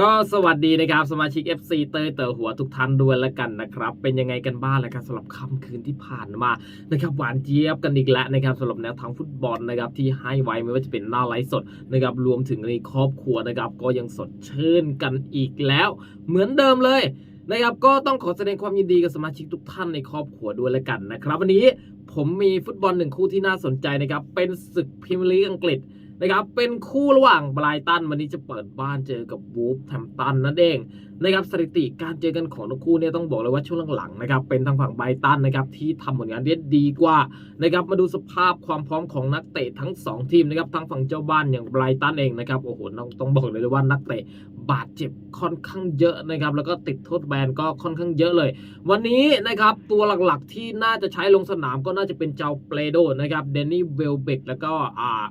ก็สวัสดีนะครับสมาชิก FC เตยเต๋อหัวทุกท่านด้วยแล้วกันนะครับ เป็นยังไงกันบ้างแล้วครับสำหรับค่ำคืนที่ผ่านมานะครับหวานเจี๊ยบกันอีกแล้วนะครับสำหรับแนวทางฟุตบอลนะครับที่ให้ไว้ไม่ว่าจะเป็นหน้าไลฟ์สดนะครับรวมถึงในครอบครัวนะครับก็ยังสดชื่นกันอีกแล้ว เหมือนเดิมเลยนะครับก็ต้องขอแสดงความยินดีกับสมาชิกทุกท่านในครอบครัวด้วยแล้วกันนะครับ วันนี้ผมมีฟุตบอลหนึ่งคู่ที่น่าสนใจนะครับเป็นศึกพรีเมียร์ลีกอังกฤษ นะครับ เป็นคู่ระหว่างไบรตันวันนี้จะเปิดบ้านเจอกับวูฟแฮมตันนั่นเองนะครับสถิติการเจอกันของทั้งคู่เนี่ยต้องบอกเลยว่าช่วงหลังๆนะครับเป็นทางฝั่งไบรตันนะครับที่ทำผลงานได้ดีกว่านะครับมาดูสภาพความพร้อมของนักเตะทั้ง 2 ทีมนะครับทางฝั่งเจ้าบ้านอย่างไบรตันเองนะครับโอ้โหต้องต้องบอกเลยว่านักเตะบาดเจ็บค่อนข้างเยอะนะครับแล้วก็ติดโทษแบนก็ค่อนข้างเยอะเลย วันนี้นะครับตัวหลักๆที่น่าจะใช้ลงสนามก็น่าจะเป็นเจ้าเปโดนะครับเดนนี่เวลเบกแล้วก็อ่า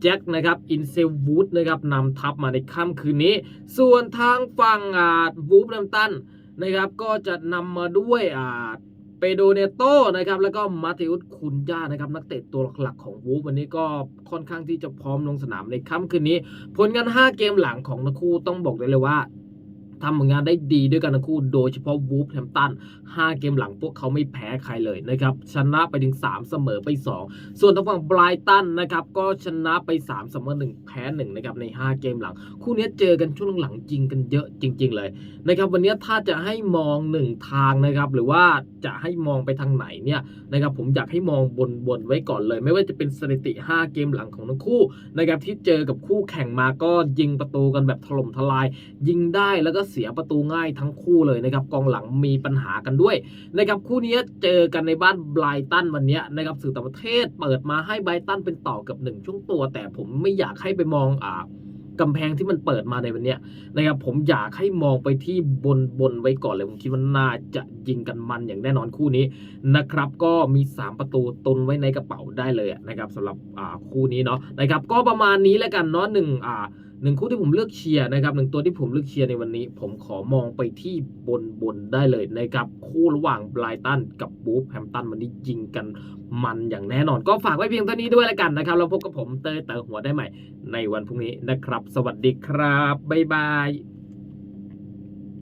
แจ็คนะครับอินเซลวูดนะครับนำทัพมาในค่ำคืนนี้ ส่วนทางฝั่งอ่าวูฟแลมตันนะครับก็จะนำมาด้วยอ่าเปโดเนโตนะครับแล้วก็มาเทอุสคุนย่านะครับนักเตะตัวหลักๆของวูฟวันนี้ก็ค่อนข้างที่จะพร้อมลงสนามในค่ำคืนนี้ ผลงาน5 เกมหลังของนักคู่ต้องบอกได้เลยว่า ทำผลงานได้ดีด้วยกันทั้งคู่ โดยเฉพาะวูฟแฮมตัน 5 เกมหลังพวกเขาไม่แพ้ใครเลยนะครับ ชนะไปถึง 3 เสมอไป 2 ส่วนทางฝั่งไบรตันนะครับ ก็ชนะไป 3 เสมอ 1 แพ้ 1 นะครับ ใน 5 เกมหลัง คู่นี้เจอกันช่วงหลังจริงกันเยอะจริง ๆ เลยนะครับ วันนี้ถ้าจะให้มอง 1 ทางนะครับ หรือว่าจะให้มองไปทางไหนเนี่ยนะครับ ผมอยากให้มองบนบนไว้ก่อนเลย ไม่ว่าจะเป็นสถิติ 5 เกมหลังของทั้งคู่นะครับ ที่เจอกับคู่แข่งมาก็ยิงประตูกันแบบถล่มทลาย ยิงได้แล้วก็เสียประตูง่ายทั้งคู่เลยนะครับกองหลังมีปัญหากันด้วยนะครับคู่นี้เจอกันในบ้านไบรตันวันนี้นะครับสื่อต่างประเทศเปิดมาให้ไบรตันเป็นต่อกับหนึ่งช่วงตัว แต่ผมไม่อยากให้ไปมองอ่ากำแพงที่มันเปิดมาในวันนี้นะครับผมอยากให้มองไปที่บนบนไว้ก่อนเลย ผมคิดว่าน่าจะยิงกันมันอย่างแน่นอนคู่นี้นะครับ ก็มี 3 ประตูตุนไว้ในกระเป๋าได้เลยนะครับสำหรับอ่าคู่นี้เนาะนะครับ ก็ประมาณนี้แล้วกันเนาะหนึ่งอ่า หนึ่งคู่ที่ผมเลือกเชียร์นะครับหนึ่งตัวที่ผมเลือกเชียร์ในวันนี้ ผมขอมองไปที่บนบนได้เลยนะครับคู่ระหว่างไบรตันกับบูฟแฮมตันวันนี้ยิงกันมันอย่างแน่นอน ก็ฝากไว้เพียงเท่านี้ด้วยแล้วกันนะครับแล้วพบกับผมเตยเตอหัวได้ใหม่ในวันพรุ่งนี้นะครับ สวัสดีครับบ๊ายบาย